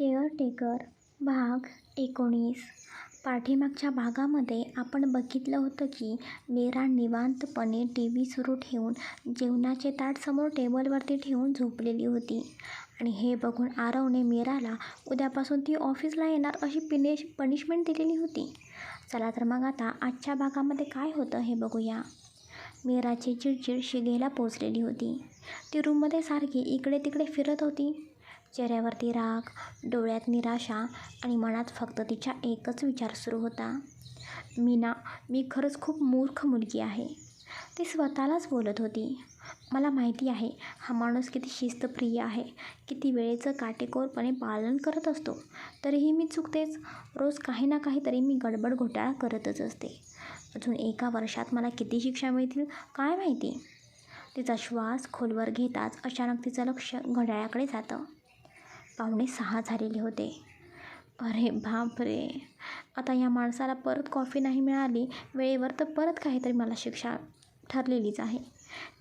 Caretaker भाग एकोणीस. पाठीमागच्या भागामध्ये आपण बघितलं होतं की मीरा निवांतपणे टी व्ही सुरू ठेवून जेवणाचे ताट समोर टेबलवरती ठेवून झोपलेली होती. आणि हे बघून आरवने मीराला उद्यापासून ती ऑफिसला येणार अशी पिनिश पनिशमेंट दिलेली होती. चला तर मग आता आजच्या भागामध्ये काय होतं हे बघूया. मीराची चिडचिड शिगेला पोचलेली होती. ती रूममध्ये सारखी इकडे तिकडे फिरत होती. चेहऱ्यावरती राग डोळ्यात निराशा आणि मनात फक्त तिचा एकच विचार सुरू होता. मीना मी खरंच खूप मूर्ख मुलगी आहे. ती स्वतःलाच बोलत होती. मला माहिती आहे हा माणूस किती शिस्तप्रिय आहे किती वेळेचं काटेकोरपणे पालन करत असतो तरीही मी चुकतेच. रोज काही ना काहीतरी मी गडबड घोटाळा करतच असते. अजून एका वर्षात मला किती शिक्षा मिळतील काय माहिती? तिचा श्वास खोलवर घेताच अचानक तिचं लक्ष घड्याळाकडे जातं. पावणे सहा झालेले होते. अरे बापरे! आता या माणसाला परत कॉफी नाही मिळाली वेळेवर तर परत काहीतरी मला शिक्षा ठरलेलीच आहे.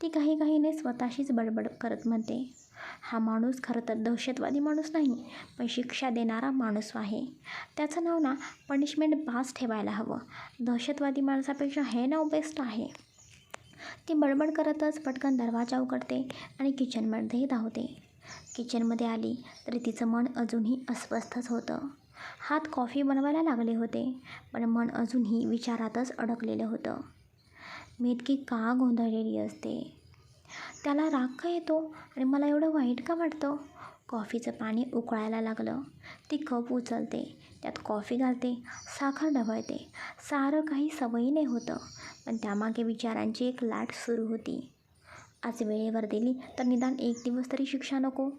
ती काही काहीने स्वतःशीच बडबड करत म्हणते. हा माणूस खरं तर दहशतवादी माणूस नाही पण शिक्षा देणारा माणूस आहे. त्याचं नाव ना पनिशमेंट बास ठेवायला हवं. दहशतवादी माणसापेक्षा हे नाव बेस्ट आहे. ती बडबड करतच पटकन दरवाजा उघडते आणि किचनमध्ये धावते. किचनमध्ये आली तरी तिचं मन अजूनही अस्वस्थच होतं. हात कॉफी बनवायला लागले होते पण मन अजूनही विचारातच अडकलेलं होतं. मेतकी का गोंधळलेली असते? त्याला राग का येतो? आणि मला एवढं वाईट का वाटतं? कॉफीचं पाणी उकळायला लागलं. ती कप उचलते त्यात कॉफी घालते साखर ढवळते. सारं काही सवयीने होतं पण त्यामागे विचारांची एक लाट सुरू होती. आज वेळेवर दिली तर निदान एक दिवस तरी शिक्षा नको.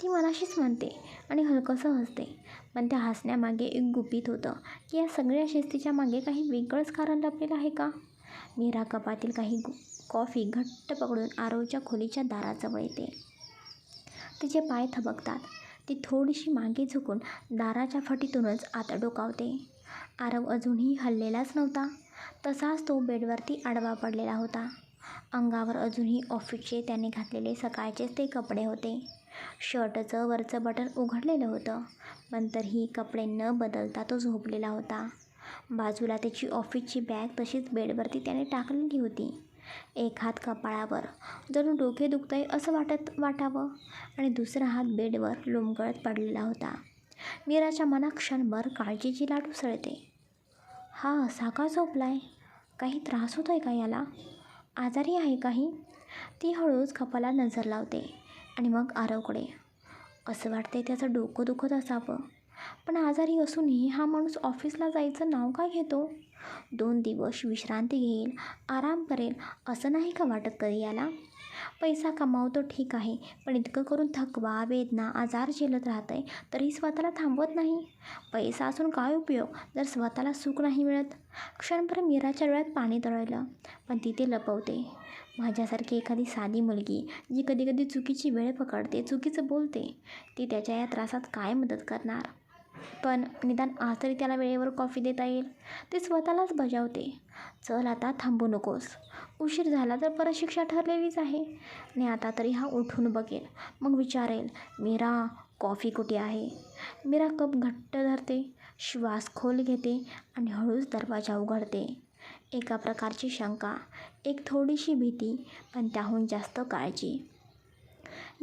ती मनाशीच म्हणते आणि हलकंसं हसते पण त्या हसण्यामागे एक गुपित होतं की या सगळ्या शिस्तीच्या मागे काही वेगळंच कारण लपलेलं आहे का? मीरा कपातील काही गु कॉफी घट्ट पकडून आरवच्या खोलीच्या दाराजवळ येते. तिचे पाय थबकतात. ती थोडीशी मागे झुकून दाराच्या फटीतूनच आत डोकावते. आरव अजूनही हललेलाच नव्हता. तसाच तो बेडवरती आडवा पडलेला होता. अंगावर अजूनही ऑफिसचे त्याने घातलेले सकाळचेच ते कपडे होते. शर्टचं वरचं बटन उघडलेलं होतं पण तरीही कपडे न बदलता तो झोपलेला होता. बाजूला त्याची ऑफिसची बॅग तशीच बेडवरती त्याने टाकलेली होती. एक हात कपाळावर जणू डोके दुखतंय असं वाटत वाटावं आणि दुसरा हात बेडवर लोंबगळत पडलेला होता. मीराच्या मनात क्षणभर काळजीची लाट उसळते. हा असा का झोपलाय? काही त्रास होतो आहे का याला? आजारी आहे काही? ती हळूच खपाला नजर लावते आणि मग आरवकडे. असं वाटते त्याचं डोकं दुखत असावं. पण आजारी असूनही हा माणूस ऑफिसला जायचं नाव काय घेतो? दोन दिवस विश्रांती घेईल आराम करेल असं नाही का वाटत कधी याला? पैसा कमावतो ठीक आहे पण इतकं करून थकवा वेदना आजार झेलत राहत आहे तरी स्वतःला थांबवत नाही. पैसा असून काय उपयोग? जर स्वतःला सुख नाही मिळत? क्षणभर मीराच्या डोळ्यात पाणी दळवलं पण ती ते लपवते. माझ्यासारखी एखादी साधी मुलगी जी कधी कधी चुकीची वेळ पकडते चुकीचं बोलते ती त्याच्या या त्रासात काय मदत करणार? पण निदान आज तरी त्याला वेळेवर कॉफी देता येईल. ते स्वतःलाच बजावते. चल आता थांबू नकोस. उशीर झाला तर परत शिक्षा ठरलेलीच आहे. आणि आता तरी हा उठून बघेल. मग विचारेल मीरा कॉफी कुठे आहे? मीरा कप घट्ट धरते श्वास खोल घेते आणि हळूच दरवाजा उघडते. एका प्रकारची शंका एक थोडीशी भीती पण त्याहून जास्त काळजी.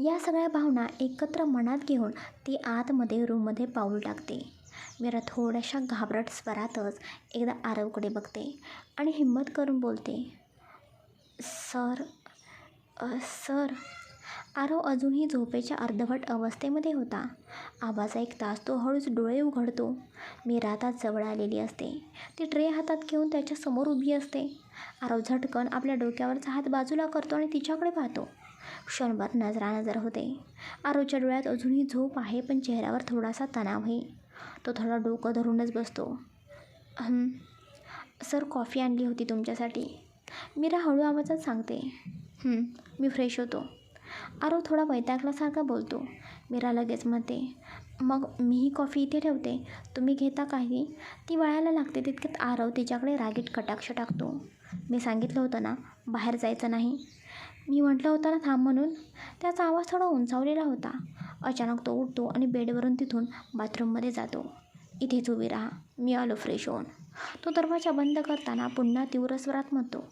या सगळ्या भावना एकत्र मनात घेऊन ती आतमध्ये रूममध्ये पाऊल टाकते. मीरा थोड्याशा घाबरट स्वरातच एकदा आरवकडे बघते आणि हिंमत करून बोलते सर सर. आरव अजूनही झोपेच्या अर्धवट अवस्थेमध्ये होता. आवाज ऐकताच तो हळूच डोळे उघडतो. मीरा आता जवळ आलेली असते. ती ट्रे हातात घेऊन त्याच्यासमोर उभी असते. आरव झटकन आपल्या डोक्यावरचा हात बाजूला करतो आणि तिच्याकडे पाहतो. क्षणभर नजरानजर होते. आरोच्या डोळ्यात अजूनही झोप आहे पण चेहऱ्यावर थोडासा तणाव आहे. तो थोडा डोकं धरूनच बसतो. सर कॉफी आणली होती तुमच्यासाठी. मीरा हळू आवाजात सांगते. मी फ्रेश होतो. आरो थोडा वैतागल्यासारखा बोलतो. मीरा लगेच म्हणते मग मीही कॉफी इथे ठेवते. तुम्ही घेता काही? ती वळायला लागते तितक्यात आरव तिच्याकडे रागीट कटाक्ष टाकतो. मी सांगितलं होतं ना बाहेर जायचं नाही. मी म्हटलं होतं ना थांब म्हणून. त्याचा आवाज थोडा उंचावलेला होता. अचानक तो उठतो आणि बेडवरून तिथून बाथरूममध्ये जातो. इथेच उभी राहा. मी आलो फ्रेश होऊन. तो दरवाजा बंद करताना पुन्हा तीव्र स्वरात म्हणतो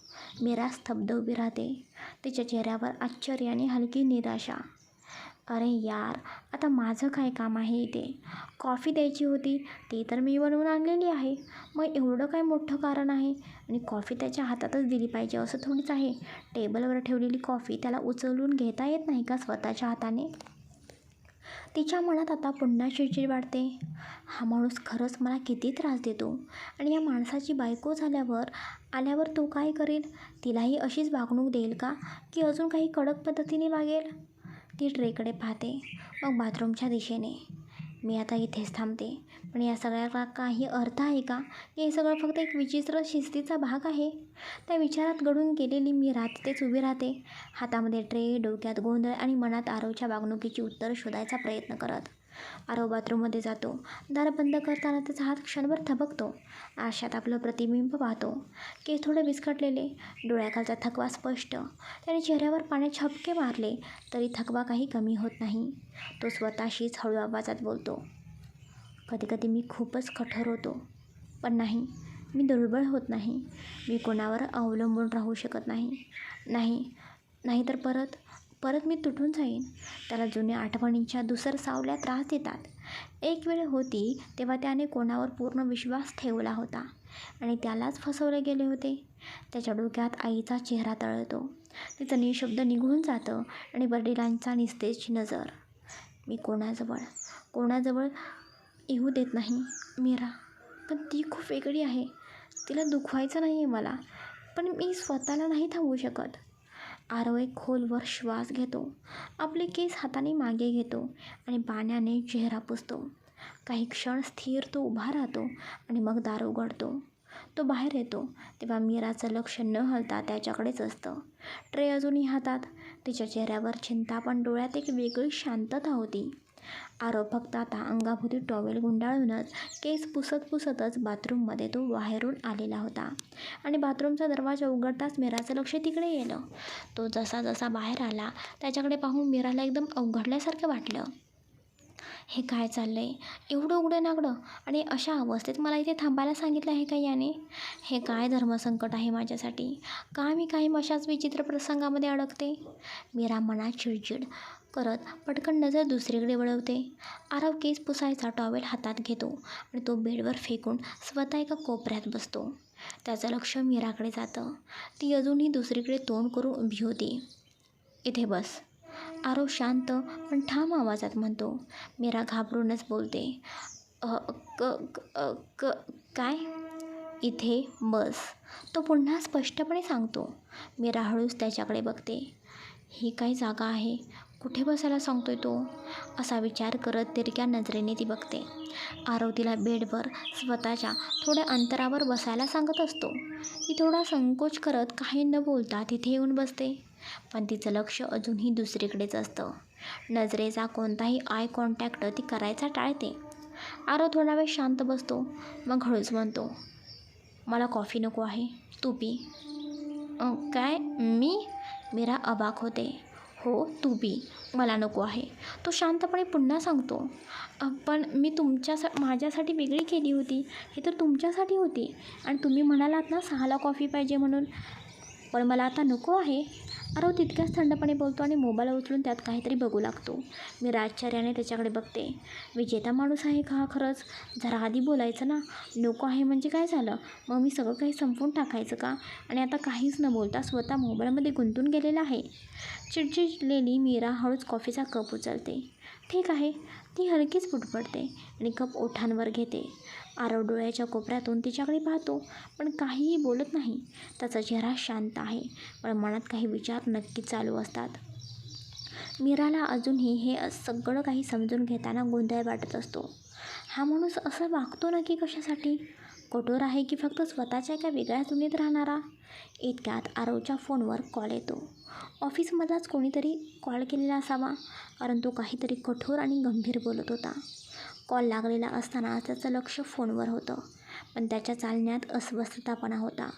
मीरा स्तब्ध उभी राहते. तिच्या चेहऱ्यावर आश्चर्य आणि हलकी निराशा. अरे यार आता माझं काय काम आहे इथे? कॉफी द्यायची होती ती तर मी बनवून आणलेली आहे. मग एवढं काय मोठं कारण आहे? आणि कॉफी त्याच्या हातातच दिली पाहिजे असं थोडीच आहे. टेबलवर ठेवलेली कॉफी त्याला उचलून घेता येत नाही का स्वतःच्या हाताने? तिच्या मनात आता पुन्हा चिडचिड वाढते. हा माणूस खरंच मला किती त्रास देतो. आणि या माणसाची बायको झाल्यावर आल्यावर तो काय करेल? तिलाही अशीच वागणूक देईल का? की अजून काही कडक पद्धतीने वागेल? ती ट्रेकडे पाहते. मग बाथरूमच्या दिशेने. मी आता इथेच थांबते. पण या सगळ्याला काही अर्थ आहे का? की हे सगळं फक्त एक विचित्र शिस्तीचा भाग आहे. त्या विचारात घडून गेलेली मी राहतेच उभी राहते. हातामध्ये ट्रे डोक्यात गोंधळ आणि मनात आरवच्या वागणुकीची उत्तर शोधायचा प्रयत्न करत. आरव बाथरूममध्ये जातो. दार बंद करताना त्याचा हात क्षणभर थबकतो. आरशात आपलं प्रतिबिंब पाहतो. केस थोडे विस्कटलेले. डोळ्याखालचा थकवा स्पष्ट. त्याने चेहऱ्यावर पाण्यात छपके मारले तरी थकवा काही कमी होत नाही. तो स्वतःशीच हळू आवाजात बोलतो. कधीकधी मी खूपच कठोर होतो. पण नाही मी दुर्बळ होत नाही. मी कोणावर अवलंबून राहू शकत नाही. नाही नाही तर परत परत मी तुटून जाईन. त्याला जुन्या आठवणींच्या दुसर सावल्या त्रास देतात एक वेळ होती तेव्हा त्याने कोणावर पूर्ण विश्वास ठेवला होता आणि त्यालाच फसवले गेले होते. त्याच्या डोक्यात आईचा चेहरा तळतो. तिचं निशब्द निघून जातं आणि वडिलांचा निस्तेज नजर. मी कोणाजवळ? कोणाजवळ येऊ देत नाही. मीरा पण ती खूप वेगळी आहे. तिला दुखवायचं नाही आहे मला. पण मी स्वतःला नाही थांबवू शकत. आरव एक खोलवर श्वास घेतो. आपले केस हाताने मागे घेतो आणि पाण्याने चेहरा पुसतो. काही क्षण स्थिर तो उभा राहतो आणि मग दार उघडतो. तो बाहेर येतो. तेव्हा मीराचं लक्ष न हलता त्याच्याकडेच असतं. ट्रे अजूनही हातात. तिच्या चेहऱ्यावर चिंता पण डोळ्यात एक वेगळी शांतता होती. आरोप फक्त आता अंगाभोवती टॉवेल गुंडाळूनच केस पुसत पुसतच बाथरूममध्ये तो बाहेरून आलेला होता. आणि बाथरूमचा दरवाजा उघडताच मीराचं लक्ष तिकडे गेलं तो जसा जसा बाहेर आला त्याच्याकडे पाहून मीराला एकदम अवघडल्यासारखं वाटलं. हे काय चाललं आहे एवढं उघडं नागडं? आणि अशा अवस्थेत मला इथे थांबायला सांगितलं आहे का याने? हे काय धर्मसंकट आहे माझ्यासाठी? का मी काही अशाच विचित्र प्रसंगामध्ये अडकते? मीरा मनात चिडचिड करत पटकन नजर दुसरीकडे वळवते. आरव केस पुसायचा टॉवेल हातात घेतो आणि तो बेडवर फेकून स्वतः एका कोपऱ्यात बसतो. त्याचं लक्ष मीराकडे जातं. ती अजूनही दुसरीकडे तोंड करून उभी होती. इथे बस. आरव शांत पण ठाम आवाजात म्हणतो. मीरा घाबरूनच बोलते. क क- क काय? इथे बस. तो पुन्हा स्पष्टपणे सांगतो. मीरा हळूच त्याच्याकडे बघते. ही काय जागा आहे? कुठे बसायला सांगतोय तो? असा विचार करत तिरक्या नजरेने ती बघते. आरव तिला बेडवर स्वतःच्या थोड्या अंतरावर बसायला सांगत असतो. ती थोडा संकोच करत काही न बोलता तिथे येऊन बसते. पण तिचं लक्ष अजूनही दुसरीकडेच असतं. नजरेचा कोणताही आय कॉन्टॅक्ट ती करायचा टाळते. आरव थोडा वेळ शांत बसतो. मग हळूच म्हणतो मला कॉफी नको आहे. तू पी. काय? मी? मीरा अबाक होते. हो तू पी मला नको आहे. तो शांतपणे पुन्हा सांगतो पण मी तुमच्यासा माझ्यासाठी वेगळी केली होती. हे तर तुमच्यासाठी होती. आणि तुम्ही म्हणालात ना सहाला कॉफी पाहिजे म्हणून. पण मला आता नको आहे. आरव तितक्याच थंडपणे बोलतो आणि मोबाईल उचलून त्यात काहीतरी बघू लागतो. मी राजचार्याने त्याच्याकडे बघते. विजेता माणूस आहे का खरंच? जरा आधी बोलायचं ना. नको आहे म्हणजे काय झालं? मग मी सगळं काही संपवून टाकायचं का? आणि आता काहीच न बोलता स्वतः मोबाईलमध्ये गुंतून गेलेला आहे. चिडचिडलेली मीरा हळूच कॉफीचा कप उचलते. ठीक आहे. ती हलकीच फुटपडते आणि कप ओठांवर घेते. आरव डोळ्याच्या कोपऱ्यातून तिच्याकडे पाहतो पण काहीही बोलत नाही. त्याचा चेहरा शांत आहे पण मनात काही विचार नक्की चालू असतात. मीराला अजूनही हे सगळं काही समजून घेताना गोंधळ वाटत असतो. हा माणूस असं वागतो नक्की कशासाठी? कठोर आहे की फक्त स्वतःच्या एका वेगळ्या दुनियेत राहणारा? इतक्यात आरवच्या फोनवर कॉल येतो. ऑफिसमधलाच कोणीतरी कॉल केलेला असावा कारण तो काहीतरी कठोर आणि गंभीर बोलत होता. कॉल लागलेला असताना त्याचं लक्ष फोनवर होतं. पण त्याच्या चालण्यात अस्वस्थतापणा होता.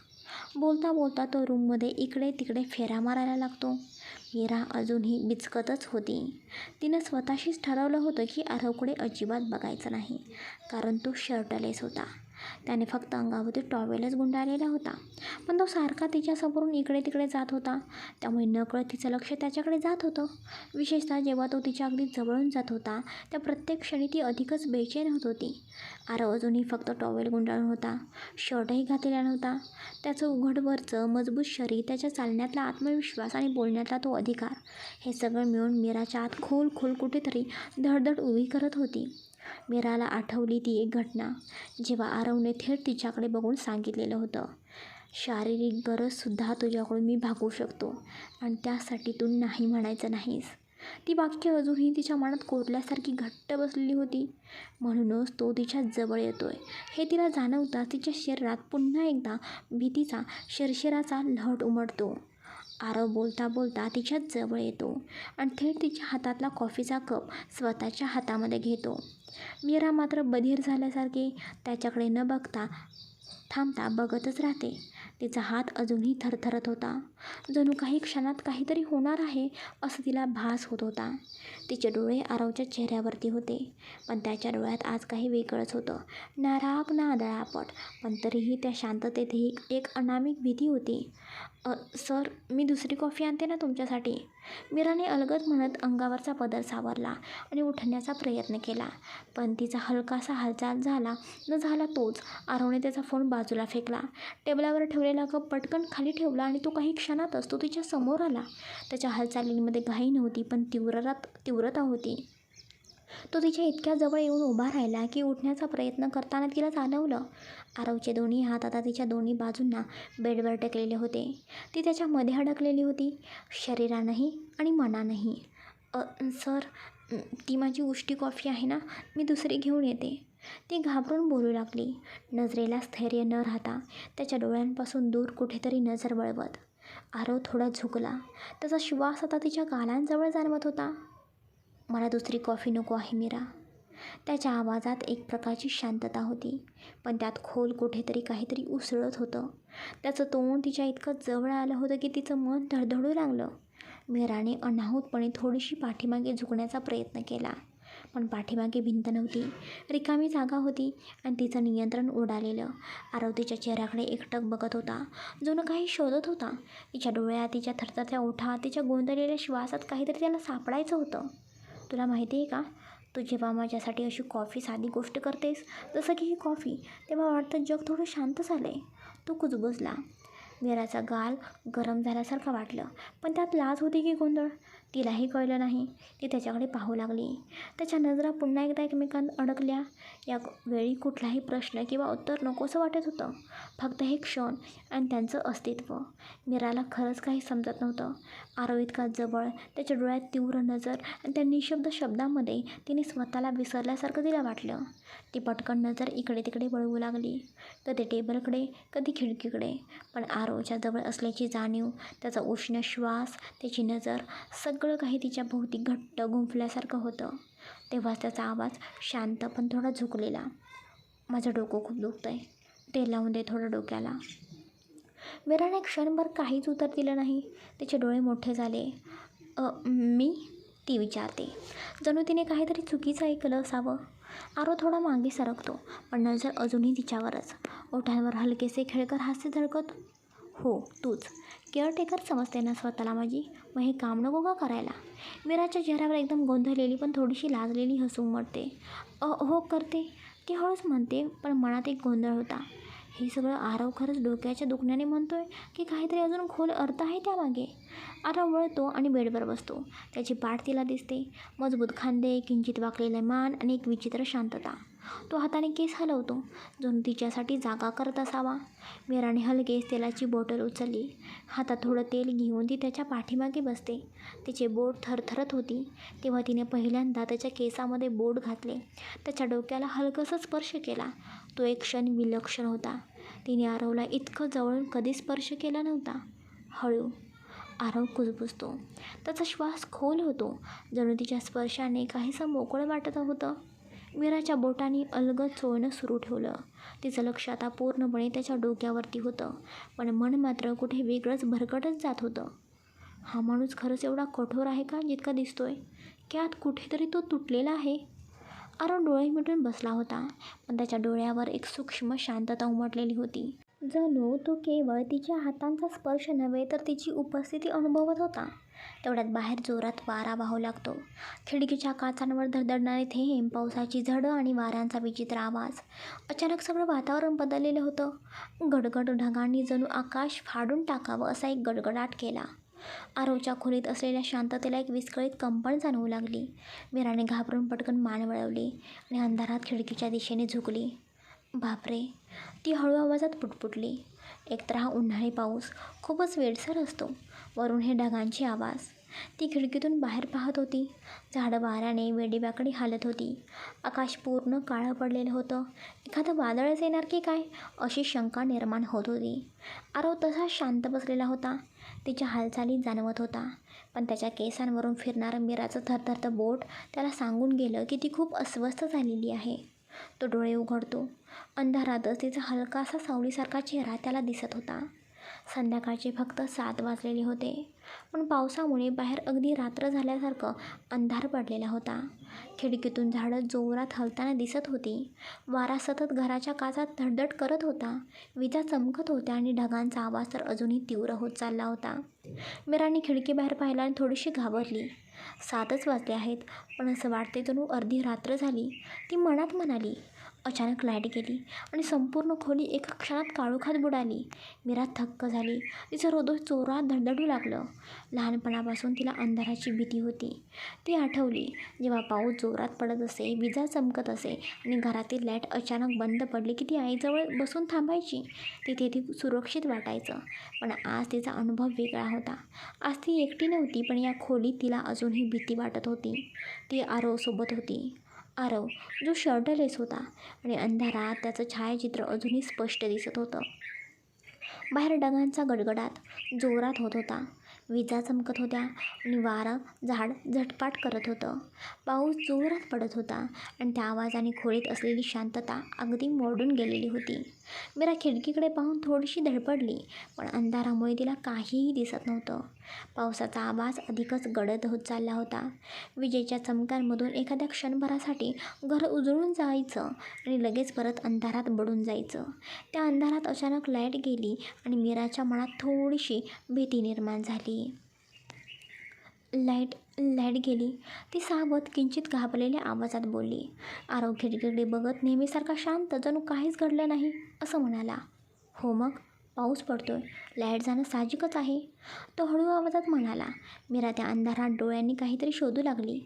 बोलता बोलता तो रूममध्ये इकडे तिकडे फेरा मारायला लागतो. मीरा अजूनही बिचकतच होती. तिनं स्वतःशीच ठरवलं होतं की आरवकडे अजिबात बघायचं नाही कारण तो शर्टलेस होता. त्याने फक्त अंगावरती टॉवेलच गुंडाळलेला होता. पण तो सारखा तिच्यासमोरून इकडे तिकडे जात होता. त्यामुळे नकळत तिचं लक्ष त्याच्याकडे जात होतं. विशेषतः जेव्हा तो तिच्या अगदी जवळून जात होता त्या प्रत्येक क्षणी ती अधिकच बेचैन होत होती. आरव अजूनही फक्त टॉवेल गुंडाळून होता. शर्टही घातलेला नव्हता. त्याचं उघडवरचं मजबूत शरीर त्याच्या चालण्यातला आत्मविश्वास आणि बोलण्यातला तो अधिकार हे सगळं मिळून मीराच्या आत खोल खोल कुठेतरी धडधड उभी करत होती. मीराला आठवली ती एक घटना जेव्हा आरवने थेट तिच्याकडे बघून सांगितलेलं होतं शारीरिक गरजसुद्धा तुझ्याकडून मी भागू शकतो आणि त्यासाठी तू नाही म्हणायचं नाहीस. ती वाक्य अजूनही तिच्या मनात कोरल्यासारखी घट्ट बसलेली होती. म्हणूनच तो तिच्या जवळ येतोय. हे तिला जाणवता तिच्या शरीरात पुन्हा एकदा भीतीचा शिरशिराचा लहट उमटतो. आरव बोलता बोलता तिच्या जवळ येतो आणि थेट तिच्या हातातला कॉफीचा कप स्वतःच्या हातामध्ये घेतो. मीरा मात्र बधीर झाल्यासारखे त्याच्याकडे न बघता थांबता बघतच राहते. तिचा हात अजूनही थरथरत होता. जणू काही क्षणात काहीतरी होणार आहे असं तिला भास होत होता. तिचे डोळे आरवच्या चेहऱ्यावरती होते पण त्याच्या डोळ्यात आज काही वेगळंच होतं. ना राग ना दळापट पण तरीही त्या शांततेतही एक अनामिक भीती होती. सर मी दुसरी कॉफी आणते ना तुमच्यासाठी? मीराने अलगद म्हणत अंगावरचा पदर सावरला आणि उठण्याचा प्रयत्न केला. पण तिचा हलकासा हालचाल झाला न झाला तोच. आरवने त्याचा फोन बाजूला फेकला. टेबलावर ठेवलेला कप पटकन खाली ठेवला आणि तो काही क्षण क्षणातच तो तिच्या समोर आला. त्याच्या हालचालींमध्ये घाई नव्हती पण तीव्रता तीव्रता होती. तो तिच्या इतक्या जवळ येऊन उभा राहिला की उठण्याचा प्रयत्न करताना तिला चालवलं आरवचे दोन्ही हात आता तिच्या दोन्ही बाजूंना बेडवर टेकलेले होते. ती त्याच्यामध्ये अडकलेली होती. शरीरानंही आणि मनानंही. सर ती माझी उष्टी कॉफी आहे ना? मी दुसरी घेऊन येते. ती घाबरून बोलू लागली. नजरेला स्थैर्य न राहता त्याच्या डोळ्यांपासून दूर कुठेतरी नजर वळवत. आरव थोडा झुकला. त्याचा श्वास आता तिच्या गालांजवळ जाणवत होता. मला दुसरी कॉफी नको आहे मीरा. त्याच्या आवाजात एक प्रकारची शांतता होती पण त्यात खोल कुठेतरी काहीतरी उसळत होतं. त्याचं तोंड तिच्या इतकं जवळ आलं होतं की तिचं मन धडधडू लागलं. मीराने अनाहूतपणे थोडीशी पाठीमागे झुकण्याचा प्रयत्न केला. पण पाठीमागे भिंत नव्हती. रिकामी जागा होती आणि तिचं नियंत्रण उडालेलं आरव तिच्या चेहऱ्याकडे एकटक बघत होता. जणू काही शोधत होता. तिच्या डोळ्यात तिच्या थरथरत्या ओठा तिच्या गोंधळलेल्या श्वासात काहीतरी त्याला सापडायचं होतं. तुला माहिती आहे का? तू जेव्हा माझ्यासाठी अशी कॉफी साधी गोष्ट करतेस जसं की ही कॉफी तेव्हा वाटतं जग थोडं शांत झालं आहे तो कुजबुजला. मीराचा गाल गरम झाल्यासारखं वाटलं पण त्यात लाज होती की गोंधळ? तिलाही कळलं नाही. ती त्याच्याकडे पाहू लागली. त्याच्या नजरा पुन्हा एकदा एकमेकांत अडकल्या. या वेळी कुठलाही प्रश्न किंवा उत्तर नकोसं वाटत होतं. फक्त हे क्षण आणि त्यांचं अस्तित्व. मीराला खरंच काही समजत नव्हतं. आरोहित इतका जवळ त्याच्या डोळ्यात तीव्र नजर आणि त्या निशब्द शब्दामध्ये तिने स्वतःला विसरल्यासारखं तिला वाटलं. ती पटकन नजर इकडे तिकडे वळवू लागली. कधी टेबलकडे कधी खिडकीकडे. पण आरोच्या जवळ असल्याची जाणीव त्याचा उष्ण श्वास त्याची नजर सगळं काही तिच्या भोवती घट्ट गुंफल्यासारखं होतं. तेव्हाच त्याचा आवाज शांत पण थोडा झुकलेला. माझं डोकं खूप दुखतं आहे ते लावून दे थोडं डोक्याला. मीराने क्षणभर काहीच उत्तर दिलं नाही. तिचे डोळे मोठे झाले. मी ती विचारते. जणू तिने काहीतरी चुकीचं ऐकलं असावं. आरो थोडा मागे सरकतो पण नजर अजूनही तिच्यावरच. ओठांवर हलकेसे खेळकर हास्य झळकत हो तूच. केअरटेकर समजते ना स्वतःला माझी? मग हे काम नको का करायला? मीराच्या चेहऱ्यावर एकदम गोंधळलेली पण थोडीशी लाजलेली हसू उमटते. हो करते. ती हळूच म्हणते पण मनात एक गोंधळ होता. हे सगळं आरव खरंच डोक्याच्या दुखण्याने म्हणतो आहे की काहीतरी अजून खोल अर्थ आहे त्यामागे. आरव वळतो आणि बेडवर बसतो. त्याची पाठ तिला दिसते. मजबूत खांदे किंचित वाकलेले मान आणि एक विचित्र शांतता. तो हाताने केस हलवतो. जणू तिच्यासाठी जागा करत असावा. मीराने हलकेच तेलाची बॉटल उचलली. हातात थोडं तेल घेऊन ती त्याच्या पाठीमागे बसते. तिचे बोट थरथरत होती. तेव्हा तिने पहिल्यांदा त्याच्या केसामध्ये बोट घातले. त्याच्या डोक्याला हलकसं स्पर्श केला. तो एक क्षण विलक्षण होता. तिने आरवला इतकं जवळून कधी स्पर्श केला नव्हता. हळू आरव कुजबुजतो. त्याचा श्वास खोल होतो. जणू तिच्या स्पर्शाने काहीसं मोकळं वाटत होतं. मीराच्या बोटांनी अलगद चोळणं सुरू ठेवलं. तिचं लक्ष आता पूर्णपणे त्याच्या डोक्यावरती होतं. पण मन मात्र कुठे वेगळंच भरकटच जात होतं. हा माणूस खरंच एवढा कठोर आहे का जितका दिसतोय? की आत कुठेतरी तो तुटलेला आहे. आरव डोळे मिटून बसला होता पण त्याच्या डोळ्यावर एक सूक्ष्म शांतता उमटलेली होती. जणू तो केवळ तिच्या हातांचा स्पर्श नव्हे तर तिची उपस्थिती अनुभवत होता. तेवढ्यात बाहेर जोरात वारा वाहू लागतो. खिडकीच्या काचांवर धडधडणारे थेंब पावसाची झडं आणि वाऱ्यांचा विचित्र आवाज. अचानक सगळं वातावरण बदललेलं होतं. गडगड ढगांनी जणू आकाश फाडून टाकावं असा एक गडगडाट केला. आरोच्या खोलीत असलेल्या शांततेला एक विस्कळीत कंपन जाणवू लागली. मीराने घाबरून पटकन मान वळवली आणि अंधारात खिडकीच्या दिशेने झुकली. बापरे ती हळू आवाजात पुटपुटली. एकतर हा उन्हाळी पाऊस खूपच वेडसर असतो वरून हे ढगांचे आवाज. ती खिडकीतून बाहेर पाहत होती. झाडं वाऱ्याने वेडीबाकडे हालत होती. आकाश पूर्ण काळं पडलेलं होतं. एखादं वादळच येणार की काय अशी शंका निर्माण होत होती. आरव तसा शांत बसलेला होता. तिच्या हालचाली जाणवत होता. पण त्याच्या केसांवरून फिरणारं मीराचं थरथरतं बोट त्याला सांगून गेलं की ती खूप अस्वस्थ झालेली आहे. तो डोळे उघडतो. अंधारातच तिचा हलकासा सावलीसारखा चेहरा त्याला दिसत होता. संध्याकाळचे फक्त सात वाजलेले होते. पण पावसामुळे बाहेर अगदी रात्र झाल्यासारखं अंधार पडलेला होता. खिडकीतून झाडं जोरात हलताना दिसत होती. वारा सतत घराच्या काचात धडधड करत होता. विजा चमकत होत्या आणि ढगांचा आवाज तर अजूनही तीव्र होत चालला होता. मीराने खिडकीबाहेर पाहिला आणि थोडीशी घाबरली. सातच वाजले आहेत पण असं वाटते जणू अर्धी रात्र झाली. ती मनात म्हणाली अचानक लाइट गेली आणि संपूर्ण खोली एका क्षणात काळोखात बुडाली. मीरा थक्क झाली. तिचं हृदय चोरात धडधडू लागलं. लहानपणापासून तिला अंधाराची भीती होती. ती आठवली जेव्हा पाऊस जोरात पडत असे विजा चमकत असे आणि घरातील लाइट अचानक बंद पडली की ती आईजवळ बसून थांबायची. तिथे ती सुरक्षित वाटायचं. पण आज तिचा अनुभव वेगळा होता. आज ती एकटी नव्हती पण या खोलीत तिला अजूनही भीती वाटत होती. ती आरोसोबत होती. आरव जो शर्टलेस होता आणि अंधारात त्याचं छायाचित्र अजूनही स्पष्ट दिसत होतं. बाहेर डगांचा गडगडाट जोरात होत होता. विजा चमकत होत्या. आणि वारं झाड झटपाट करत होतं. पाऊस जोरात पडत होता आणि त्या आवाजाने खोलीत असलेली शांतता अगदी मोडून गेलेली होती. मीरा खिडकीकडे पाहून थोडीशी धडपडली पण अंधारामुळे तिला काहीही दिसत नव्हतं. पावसाचा आवाज अधिकच गडद होत चालला होता. विजेच्या चमक्यांमधून एखाद्या क्षणभरासाठी घर उजळून जायचं आणि लगेच परत अंधारात बडून जायचं. त्या अंधारात अचानक लाइट गेली आणि मीराच्या मनात थोडीशी भीती निर्माण झाली. लाइट लाइट गेली. ती सावध किंचित घाबरलेल्या आवाजात बोलली आरव खिडकीकडे बघत नेहमीसारखा शांत जणू काहीच घडलं नाही असं म्हणाला. हो मग? पाऊस पडतो आहे लाइट जाणं साहजिकच आहे. तो हळू आवाजात म्हणाला मीरा त्या अंधारात डोळ्यांनी काहीतरी शोधू लागली.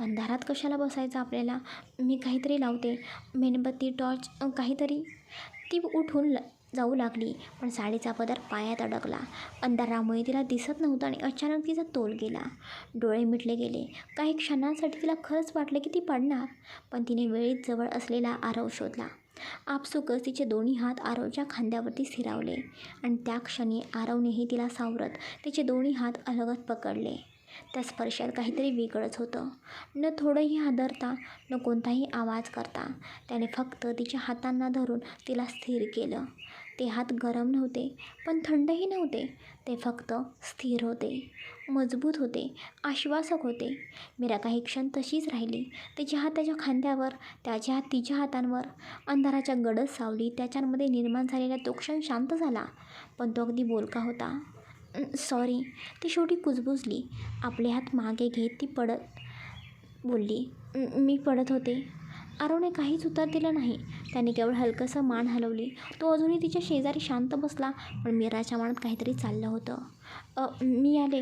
अंधारात कशाला बसायचं आपल्याला? मी काहीतरी लावते. मेणबत्ती टॉर्च काहीतरी. ती उठून ल जाऊ लागली पण साडीचा पदर पायात अडकला. अंधारामुळे तिला दिसत नव्हतं आणि अचानक तिचा तोल गेला. डोळे मिटले गेले. काही क्षणांसाठी तिला खरंच वाटलं की ती पडणार पण तिने वेळीच जवळ असलेला आरव शोधला. आपसुकच तिचे दोन्ही हात आरवच्या खांद्यावरती स्थिरावले. आणि त्या क्षणी आरवनेही तिला सावरत तिचे दोन्ही हात अलगत पकडले. त्या स्पर्शात काहीतरी वेगळंच होतं. न थोडंही हादरता न कोणताही आवाज करता त्याने फक्त तिच्या हातांना धरून तिला स्थिर केलं. ते हात गरम नव्हते पण थंडही नव्हते. ते फक्त स्थिर होते मजबूत होते आश्वासक होते. मीरा काही क्षण तशीच राहिली. तिच्या हात त्याच्या खांद्यावर त्याच्या हात तिच्या हातांवर. अंधाराच्या गडद सावली त्याच्यामध्ये निर्माण झालेला तो क्षण शांत झाला पण तो अगदी बोलका होता. सॉरी ती शेवटी कुजबुजली. आपले हात मागे घेत ती पडत बोलली मी पडत होते. आरवने काहीच उत्तर दिलं नाही. त्याने केवळ हलकंसं मान हलवली. तो अजूनही तिच्या शेजारी शांत बसला पण मीराच्या मनात काहीतरी चाललं होतं. मी आले.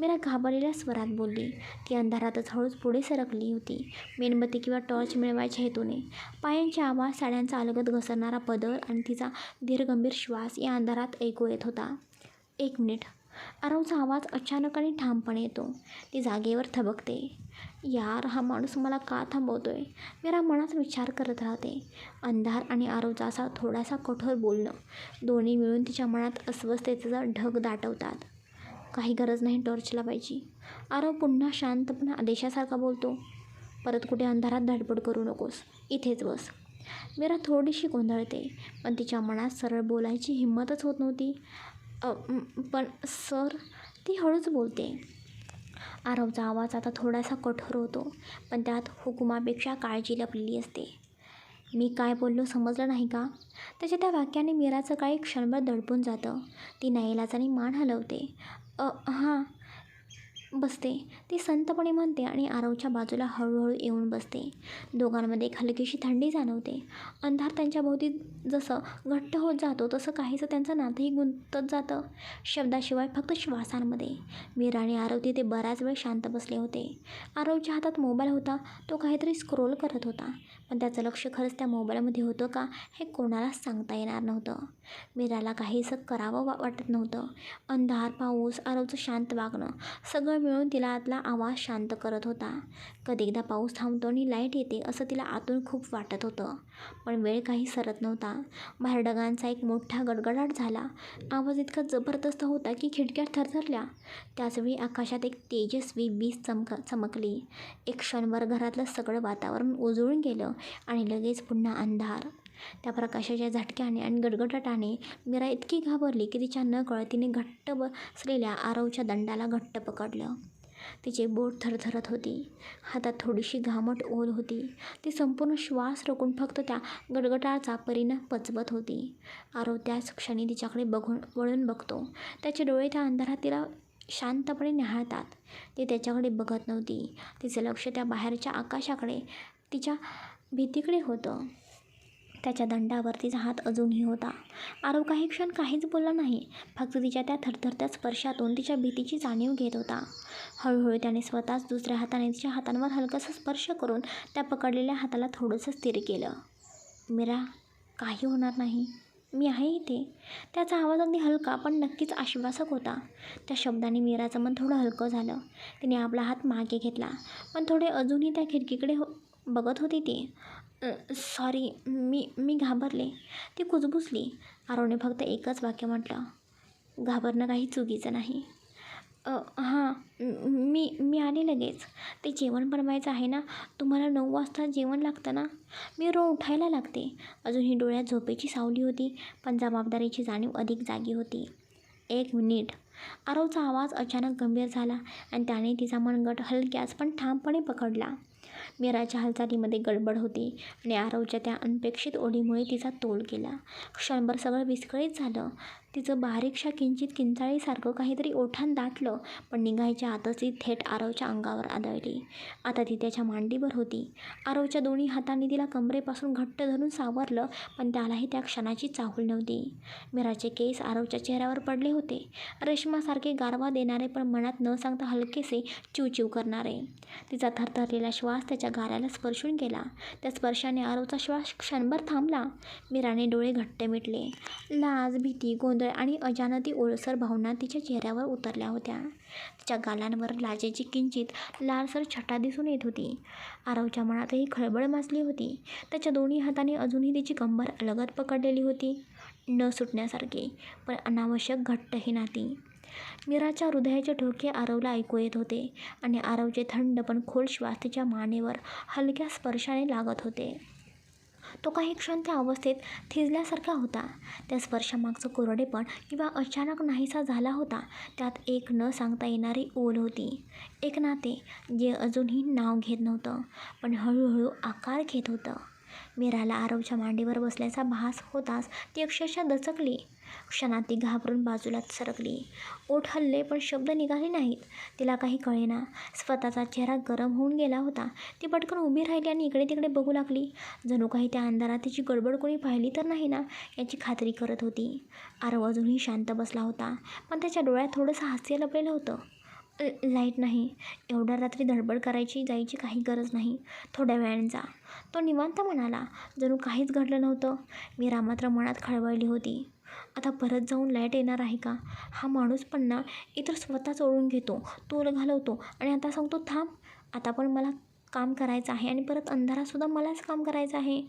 मीरा घाबरलेल्या स्वरात बोलली ती अंधारातच हळूच पुढे सरकली होती. मेणबत्ती किंवा टॉर्च मिळवायच्या हेतूने. पायांचे आवाज साड्यांचा अलगद घसरणारा पदर आणि तिचा धीरगंभीर श्वास या अंधारात ऐकू येत होता. एक मिनिट. आरवचा आवाज अचानक आणि ठामपणे येतो. ती जागेवर थबकते. यार हा माणूस मला का थांबवतो आहे मेरा मनात विचार करत राहते. अंधार आणि आरवचा असा थोडासा कठोर बोलणं. दोन्ही मिळून तिच्या मनात अस्वस्थतेचा ढग दाटवतात. काही गरज नाही टॉर्च लावायची आरव पुन्हा शांतपणे आदेशासारखा बोलतो. परत कुठे अंधारात धडपड करू नकोस. इथेच बस. मीरा थोडीशी गोंधळते पण तिच्या मनात सरळ बोलायची हिंमतच होत नव्हती. पण सर ती हळूच बोलते. आरवचा आवाज आता थोडासा कठोर होतो पण त्यात हुकुमापेक्षा काळजी लपलेली असते. मी काय बोललो समजलं नाही का? त्याच्या त्या वाक्याने मीराचं काही क्षणभर दडपून जातं. ती नाईलाजाने मान हलवते. अ हां बसते. ती संतपणे म्हणते आणि आरवच्या बाजूला हळूहळू येऊन बसते. दोघांमध्ये एक हलकीशी थंडी जाणवते. अंधार त्यांच्या भोवती जसं घट्ट होत जातो तसं काहीसं त्यांचं नातंही गुंतत जातं. शब्दाशिवाय फक्त श्वासांमध्ये. मीरा आणि आरव तिथे बराच वेळ शांत बसले होते. आरवच्या हातात मोबाईल होता तो काहीतरी स्क्रोल करत होता. पण त्याचं लक्ष खरंच त्या मोबाईलमध्ये होतं का हे कोणालाच सांगता येणार नव्हतं. मीराला काहीसं करावं वा वाटत नव्हतं. अंधार पाऊस आरवचं शांत वागणं सगळं मिळून तिला आतला आवाज शांत करत होता. कधी एकदा पाऊस थांबतो आणि लाइट येते असं तिला आतून खूप वाटत होतं. पण वेळ काही सरत नव्हता. बाहेर ढगांचा एक मोठा गडगडाट झाला. आवाज इतका जबरदस्त होता की खिडक्या थरथरल्या. त्याचवेळी आकाशात एक तेजस्वी वीज चमक चमकली. एक क्षणभर घरातलं सगळं वातावरण उजळून गेलं. आणि लगेच पुन्हा अंधार. त्या प्रकाशाच्या झटक्याने आणि गडगडाटाने मीरा इतकी घाबरली की तिच्या न कळतीने घट्ट बसलेल्या आरवच्या दंडाला घट्ट पकडलं. तिचे बोट थरथरत होती. हातात थोडीशी घामट ओल होती. ती संपूर्ण श्वास रोखून फक्त त्या गडगडाचा परिणाम पचवत होती. आरव त्याच क्षणी तिच्याकडे बघून वळून बघतो. त्याचे डोळे त्या अंधारात तिला शांतपणे न्याहाळतात. ती त्याच्याकडे बघत नव्हती. तिचं लक्ष त्या बाहेरच्या आकाशाकडे तिच्या भीतीकडे होतं. त्याच्या दंडावर तिचा हात अजूनही होता. आरव काही क्षण काहीच बोलला नाही. फक्त तिच्या त्या थरथरत्या स्पर्शातून तिच्या भीतीची जाणीव घेत होता. हळूहळू त्याने स्वतःच दुसऱ्या हाताने तिच्या हातांवर हलकासा स्पर्श करून त्या पकडलेल्या हाताला थोडंसं स्थिर केलं. मीरा काही होणार नाही. मी आहे इथे. त्याचा आवाज अगदी हलका पण नक्कीच आश्वासक होता. त्या शब्दाने मीराचं मन थोडं हलकं झालं. तिने आपला हात मागे घेतला. पण थोडे अजूनही त्या खिडकीकडे हो बघत होती ती. सॉरी मी मी घाबरले. ती कुजबुजली. आरवने फक्त एकच वाक्य म्हटलं. घाबरणं काही चुकीचं नाही. हां मी मी आले लगेच. ते जेवण बनवायचं आहे ना तुम्हाला नऊ वाजता जेवण लागतं ना? मी रो उठायला लागते. अजूनही डोळ्यात झोपेची सावली होती पण जबाबदारीची जाणीव अधिक जागी होती. एक मिनिट. आरवचा आवाज अचानक गंभीर झाला आणि त्याने तिचा मनगट हलक्यास पण ठामपणे पकडला. मीराच्या हालचालीमध्ये गडबड होती आणि आरवच्या त्या अनपेक्षित ओढीमुळे तिचा तोल गेला. क्षणभर सगळं विस्कळीत झालं. तिचं बारीकशा किंचित किंचाळीसारखं काहीतरी ओठान दाटलं पण निघायच्या आतच ती थेट आरवच्या अंगावर आदळली. आता ती त्याच्या मांडीवर होती. आरवच्या दोन्ही हातांनी तिला कमरेपासून घट्ट धरून सावरलं पण त्यालाही त्या क्षणाची चाहूल नव्हती. मीराचे केस आरवच्या चेहऱ्यावर पडले होते. रेशमासारखे गारवा देणारे पण मनात न सांगता हलकेसे चिवचिव करणारे. तिचा थरथरलेला श्वास त्याच्या गाऱ्याला स्पर्शून गेला. त्या स्पर्शाने आरवचा श्वास क्षणभर थांबला. मीराने डोळे घट्ट मिटले. लाज भीती गोंधळ आणि अजानती ओलसर भावना तिच्या चेहऱ्यावर उतरल्या होत्या. तिच्या गालांवर लाजेची किंचित लालसर छटा दिसून येत होती. आरवच्या मनातही खळबळ माजली होती. त्याच्या दोन्ही हाताने अजूनही तिची कंबर अलगद पकडलेली होती. न सुटण्यासारखी पण अनावश्यक घट्टही नाती. मीराच्या हृदयाचे ठोके आरवला ऐकू येत होते आणि आरवचे थंड पण खोल श्वास तिच्या मानेवर हलक्या स्पर्शाने लागत होते. तो काही क्षण त्या अवस्थेत थिजल्यासारखा होता. त्या स्पर्शामागचं कोरडेपण किंवा अचानक नाहीसा झाला होता त्यात एक न सांगता येणारी ओल होती. एक नाते जे अजूनही नाव घेत नव्हतं पण हळूहळू आकार घेत होतं. मीराला आरवच्या मांडीवर बसल्याचा भास होताच ती अक्षरशः दचकली. क्षणात ती घाबरून बाजूला सरकली. ओठ हल्ले पण शब्द निघाले नाहीत. तिला काही कळेना. स्वतःचा चेहरा गरम होऊन गेला होता. ती पटकन उभी राहिली आणि इकडे तिकडे बघू लागली. जणू काही त्या अंधारात तिची गडबड कोणी पाहिली तर नाही ना याची खात्री करत होती. आरव अजूनही शांत बसला होता पण त्याच्या डोळ्यात थोडंसं हास्य लपलेलं होतं. लाइट नाही. एवढ्या रात्री धडबड करायची जायची काही गरज नाही. थोड्या वेळाने जा. तो निवांत म्हणाला जणू काहीच घडलं नव्हतं. मीरा मात्र मनात खळबळली होती. आता परत जाऊन लाइट येणार आहे का? हा माणूस पण ना इतर स्वतःच ओढून घेतो. तोल घालवतो. आणि आता सांगतो थांब. आता पण मला काम करायचं आहे आणि परत अंधारातसुद्धा मलाच काम करायचं आहे.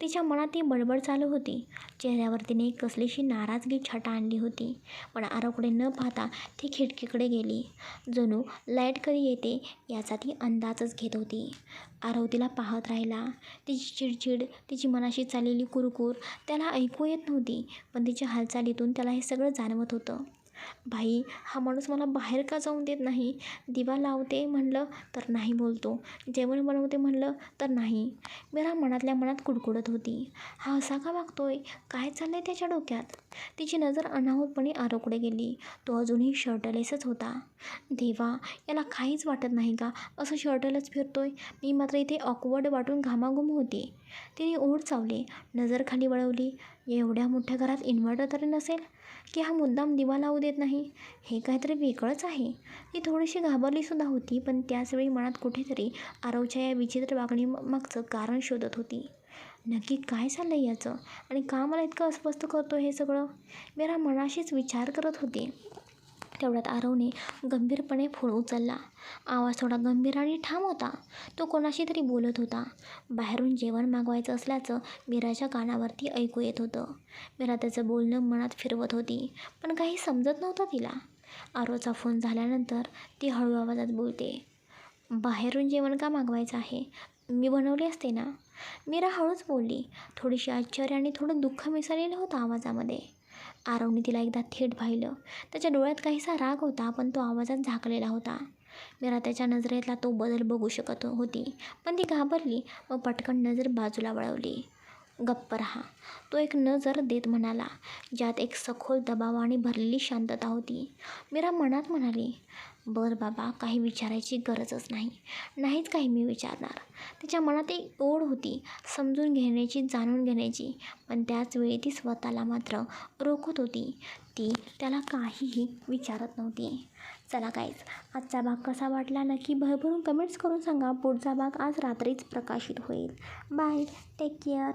तिच्या मनात ती बडबड चालू होती. चेहऱ्यावर तिने कसलीशी नाराजगी छटा आणली होती पण आरोकडे न पाहता ती खिडकीकडे गेली. जणू लाइट कधी येते याचा ती अंदाजच घेत होती. आरव तिला पाहत राहिला. तिची चिडचिड तिची मनाशी चाललेली कुरकुर त्याला ऐकू येत नव्हती पण तिच्या हालचालीतून त्याला हे सगळं जाणवत होतं. बाई हा माणूस मला बाहेर का जाऊन देत नाही? दिवा लावते म्हणलं तर नाही बोलतो. जेवण बनवते म्हणलं तर नाही. मीरा मनातल्या मनात कुडकुडत होती. हा असा का वागतोय? काय चाललंय त्याच्या डोक्यात? तिची नजर अनाहूतपणे आरोकडे गेली. तो अजूनही शर्टलेसच होता. देवा याला काहीच वाटत नाही का? असं शर्टलच फिरतोय? मी मात्र इथे ऑकवर्ड वाटून घामाघूम होते. तिने ओढ चावले. नजर खाली वळवली. एवढ्या मोठ्या घरात इन्व्हर्टर तरी नसेल? की हा मुद्दाम दिवा लावू देत नाही. हे काहीतरी वेगळंच आहे. ती थोडीशी घाबरलीसुद्धा होती पण त्याचवेळी मनात कुठेतरी आरवच्या या विचित्र वागणी मागचं कारण शोधत होती. नक्की काय चाललं आहे याचं? आणि का मला इतकं अस्वस्थ करतो हे सगळं? मेरा मनाशीच विचार करत होते. तेवढ्यात आरवने गंभीरपणे फोन उचलला. आवाज थोडा गंभीर आणि ठाम होता. तो कोणाशी तरी बोलत होता. बाहेरून जेवण मागवायचं असल्याचं मीराच्या कानावरती ऐकू येत होतं. मीरा त्याचं बोलणं मनात फिरवत होती पण काही समजत नव्हतं तिला. आरोचा फोन झाल्यानंतर ती हळू आवाजात बोलते बाहेरून जेवण का मागवायचं आहे? मी बनवली असते ना? मीरा हळूच बोलली. थोडीशी आश्चर्य आणि थोडं दुःख मिसळलेलं होतं आवाजामध्ये. आरवने तिला एकदा थेट पाहिलं. त्याच्या डोळ्यात काहीसा राग होता पण तो आवाजात झाकलेला होता. मीरा त्याच्या नजरेतला तो बदल बघू शकत होती पण ती घाबरली व पटकन नजर बाजूला वळवली. गप्प रहा. तो एक नजर देत म्हणाला ज्यात एक सखोल दबावाने भरलेली शांतता होती. मीरा मनात म्हणाली बरं बाबा काही विचारायची गरजच नाही. नाहीच काही मी विचारणार. तिच्या मनात एक ओढ होती समजून घेण्याची जाणून घेण्याची. पण त्याच वेळी ती स्वतःला मात्र रोखत होती. ती त्याला काहीही विचारत नव्हती. चला काहीच आजचा भाग कसा वाटला नक्की भरभरून कमेंट्स करून सांगा. पुढचा भाग आज रात्रीच प्रकाशित होईल. Bye take care